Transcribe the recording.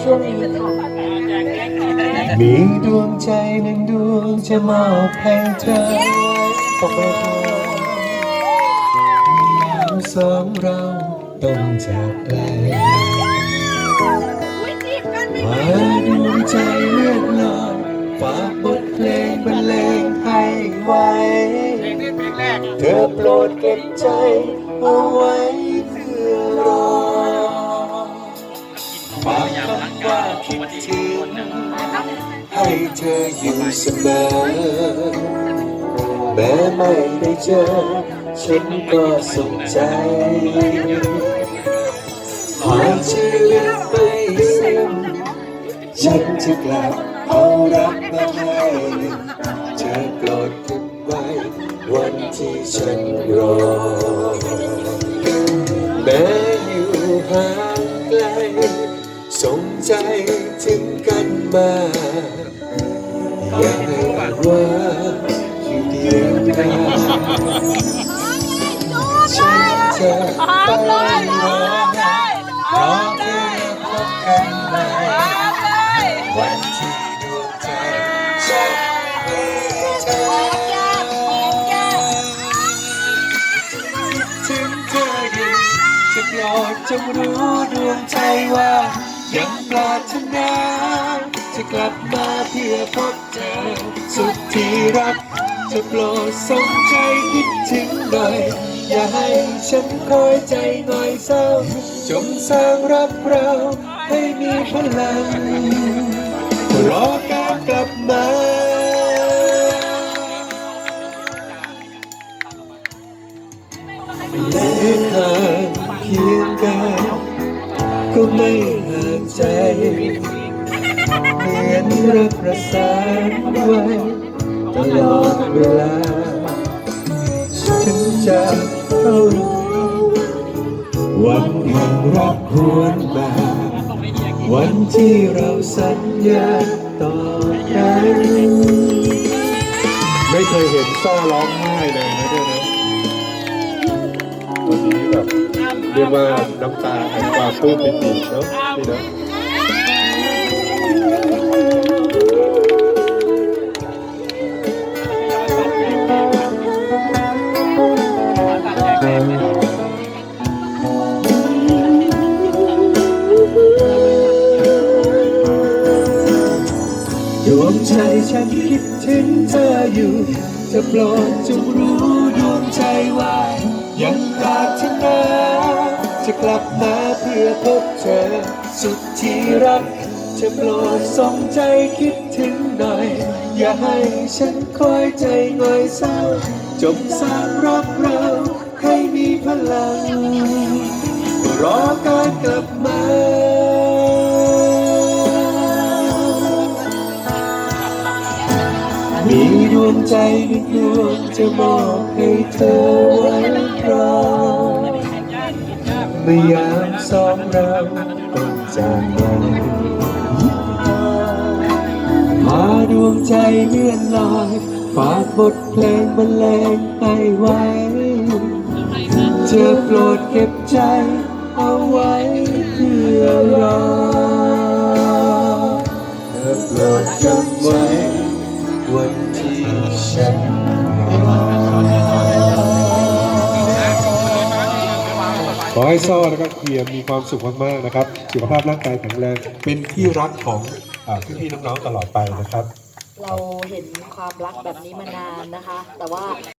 ช่วงนี้ค่ะมีดวงใจหนึ่งดวงจะมอบให้เธอตกไปเธอมีเราสองเราต้องจากไกลหาดวงใจเลื่อนลอยฝากบทเพลงบรรเลงให้ไว้ เธอโปรดเก็บใจเอาไว้ ว่าคิดถึงให้เธออยู่เสมอแม้ไม่ได้เจอ ฉันก็สุขใจขอชีวิตไปสิ้นฉันจะกลับเอารักมาให้เธอโปรดเก็บไว้ วันที่ฉันรอแม้อยู่ห่าง ใจถึงกันมาอยากให้อ่านว่าอยู่เดียวกันฉันจะไปรอรอเธอพบกันใหม่วันที่ดวงใจฉันมีเธอ ถึงเธออยู่จะโปรดจงรู้ดวงใจว่า ยังปรารถนาจะกลับมาเพื่อพบเธอสุดที่รักจะโปรดสนใจคิดถึงหน่อย อย่าให้ฉันคอยใจหน่อยเศร้า จงสร้างรักเราให้มีพลัง รอการกลับมาแม้ห่างเพียงกายก็ไม่ เหมือนรักประสานไว้ตลอดเวลา ฉันจะเข้าวันแห่งรักหวนมาวันที่เราสัญญาต่อกันไม่เคยเห็นซ่อร้องไห้เลยนะเนี่ยนะวันนี้แบบเรียกว่าน้ำตาแห่งความปลื้มปิติเนาะนี่เนาะ ฉันคิดถึงเธออยู่จะโปรดจงรู้ดวงใจว่า ยังปรารถนาจะกลับมาเพื่อพบเธอ สุดที่รักจะโปรดส่งใจคิดถึงหน่อย อย่าให้ฉันคอยใจหน่อยเศร้า จงสร้างรักเราให้มีพลังรอการกลับ วงใจหนึ่งดวงจะมอบให้เธอไว้ครองเมื่อยามสองเราต้องจากกันพาดวงใจเลื่อนลอยฝากบทเพลงบรรเลงให้ไว้เธอโปรดเก็บใจเอาไว้เพื่อ ให้ซ่อนะครับเพียรมีความสุขมากๆนะครับ สุขภาพร่างกายแข็งแรง เป็นที่รักของอพี่ๆน้องๆตลอดไปนะครับ เราเห็นความรักแบบนี้มานานนะคะ แต่ว่า